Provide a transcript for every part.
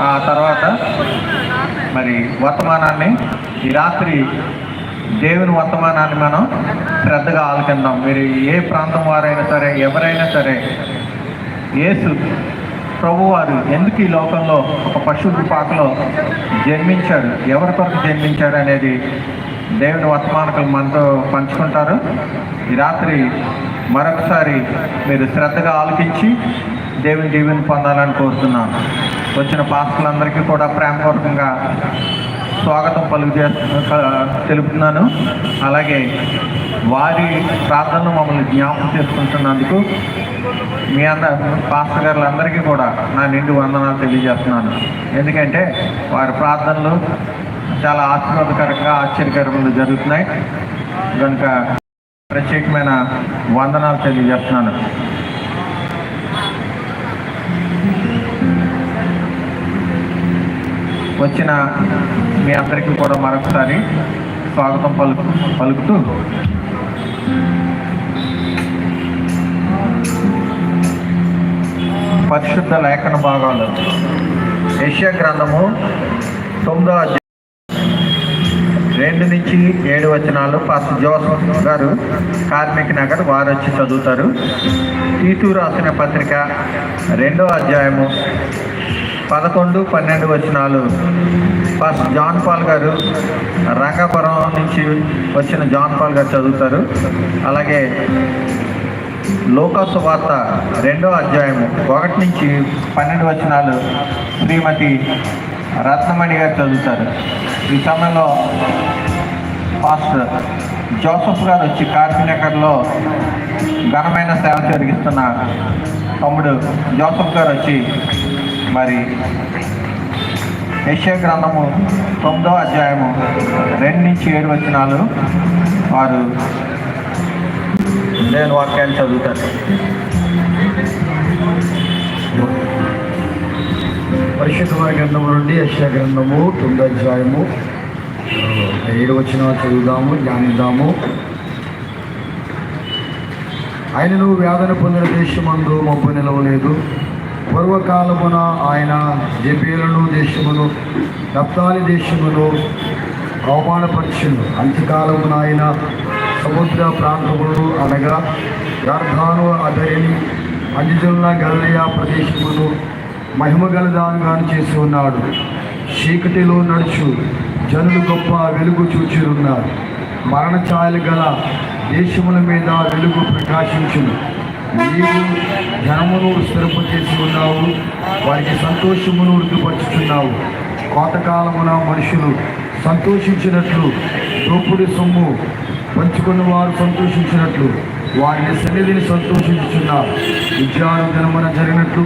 ఆ తర్వాత మరి వర్తమానాన్ని ఈ రాత్రి దేవుని వర్తమానాన్ని మనం శ్రద్ధగా ఆలకిందాం మీరు ఏ ప్రాంతం వారైనా సరే ఎవరైనా సరే యేసు ప్రభువారు ఎందుకు ఈ లోకంలో ఒక పశువు పాకలో జన్మించాడు? ఎవరి కొరకు జన్మించాడు అనేది దేవుని వర్తమానకులు మనతో పంచుకుంటారు. ఈ రాత్రి మరొకసారి మీరు శ్రద్ధగా ఆలకించి దేవుని దీవెని పొందాలని కోరుతున్నాను. వచ్చిన పాస్టులందరికీ కూడా ప్రేమపూర్వకంగా స్వాగతం పలుకు చేస్తు తెలుపుతున్నాను. అలాగే వారి ప్రార్థనలు మమ్మల్ని జ్ఞాపకం చేసుకుంటున్నందుకు మీ అందరు పాస్టర్ గారులందరికీ కూడా నా నిండు వందనాలు తెలియజేస్తున్నాను. ఎందుకంటే వారి ప్రార్థనలు చాలా ఆశీర్వాదకరంగా ఆశ్చర్యకరంగా జరుగుతున్నాయి. కనుక ప్రత్యేకమైన వందనాలు తెలియజేస్తున్నాను. వచ్చిన మీ అందరికీ కూడా మరొకసారి స్వాగతం పలుకు పలుకుతూ పరిశుద్ధ లేఖన భాగాలు. యెషయా గ్రంథము తొమ్మిదో అధ్యాయం. రెండు నుంచి ఏడు వచనాలు పాస్టర్ జోసఫ్ గారు కార్మిక నగర్ వారు వచ్చి చదువుతారు. తీతూ రాసిన పత్రిక రెండో అధ్యాయము పదకొండు పన్నెండు వచనాలు ఫస్ట్ జాన్ పాల్ గారు రంగాపురం నుంచి వచ్చిన జాన్ పాల్ గారు చదువుతారు. అలాగే లోకాసు వార్త రెండో అధ్యాయము ఒకటి నుంచి పన్నెండు వచనాలు శ్రీమతి రత్నమణి గారు చదువుతారు. ఈ సమయంలో పాస్టర్ జోసఫ్ గారు వచ్చి కార్మినగర్లో ఘనమైన సేవ జరిగిస్తున్న తమ్ముడు జోసఫ్ గారు వచ్చి మరి యశ్య గ్రంథము తొమ్మిదో అధ్యాయము రెండు నుంచి ఏడు వచనాలు వారు నేను వాక్యాన్ని చదువుతాను పరిశుద్ధమైన గ్రంథము నుండి యశ గ్రంథము తొమ్మిది అధ్యాయము ఏడు వచ్చిన చదువుదాము ధ్యానిద్దాము. ఆయనను వ్యాధన పొందిన దేశమందు మబ్బు నిలవలేదు. పూర్వకాలమున ఆయన జబేలను దేశమును నప్తాలి దేశమును అవమానపరిచిండు. అంత్యకాలమున ఆయన సముద్ర ప్రాంతములు అనగా గర్భాను అధరిని అంజుజుల గల్లయ ప్రదేశమును మహిమగలదానుగాను చేసి ఉన్నాడు. చీకటిలో నడుచు జనులు గొప్ప వెలుగు చూచి ఉన్నారు మరణ ఛాయలు గల దేశముల మీద వెలుగు ప్రకాశించును. నీవు ధనమును స్థిరపు చేసి ఉన్నావు వారికి సంతోషమును వృద్ధిపరుచుతున్నావు కోతకాలమున మనుషులు సంతోషించినట్లు దోపుడి సొమ్ము పంచుకున్న వారు సంతోషించినట్లు వారిని సన్నిధిని సంతోషించుచున్నారు. విద్యాను జనమున జరిగినట్లు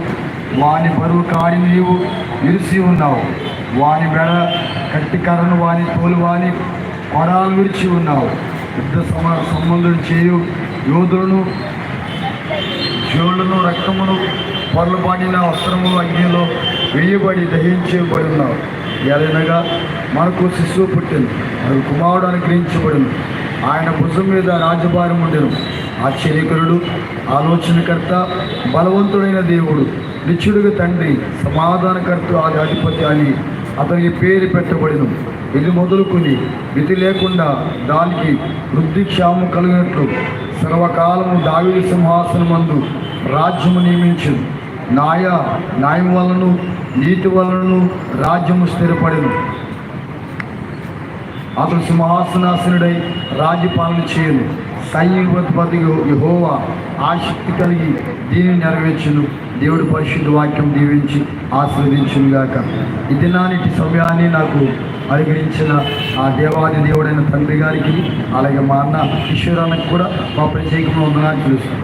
వాని బరువు కాడి నీవు విరిసి ఉన్నావు. వాని మెడ కట్టి కరను వాని తోలు వాని కొడాలు విరిచి ఉన్నావు. యుద్ధ సమ సంబంధులు చేయు యోధులను జీవులను రక్తమును పొరలుబాడిన వస్త్రము అగ్నిలో వేయబడి దహించబడి ఉన్నావు ఎలనగా మనకు శిశువు పుట్టింది. అది కుమారుడు అనుగ్రహించబడింది ఆయన భుజం మీద రాజభారం ఉండెను. ఆశ్చర్యకరుడు ఆలోచనకర్త బలవంతుడైన దేవుడు నిత్యుడుగా తండ్రి సమాధానకర్త ఆది అధిపతి అని అతనికి పేరు పెట్టబడిను. ఇది మొదలుకొని విధి లేకుండా దానికి వృద్ధి క్షామం కలిగినట్లు సర్వకాలము దావిడి సింహాసనమందు రాజ్యము నియమించింది న్యాయ న్యాయం వలన నీతి వలన రాజ్యము స్థిరపడను. అతడు సింహాసనాసనుడై రాజ్యపాలన చేయను. సైన్యపతి యహోవా ఆసక్తి కలిగి దీనిని నెరవేర్చును. దేవుడి పరిశుద్ధ వాక్యం దీవించి ఆస్వాదించుగాక ఇది నాటి సమయాన్ని నాకు అనుగ్రహించిన ఆ దేవాది దేవుడైన తండ్రి గారికి అలాగే మా అన్న ఈశ్వరానికి కూడా మా ప్రత్యేకంగా ఉందని తెలుస్తాను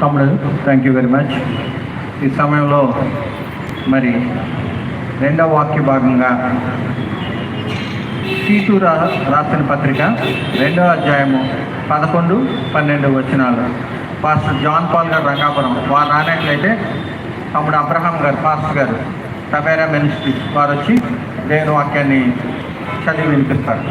తమ్ముడు థ్యాంక్ యూ వెరీ మచ్ ఈ సమయంలో మరి రెండవ వాక్య భాగంగా తీతు రా రాసిన పత్రిక రెండవ అధ్యాయము పదకొండు పన్నెండు వచనాలు. పాస్టర్ జాన్ పాల్ గారు రంగాపురం వారు రానట్లయితే తమ్ముడు అబ్రహాం గారు పాస్టర్ గారు టబేరా మినిస్ట్రీ వారు వచ్చి దేవుని వాక్యాన్ని చదివి వినిపిస్తారు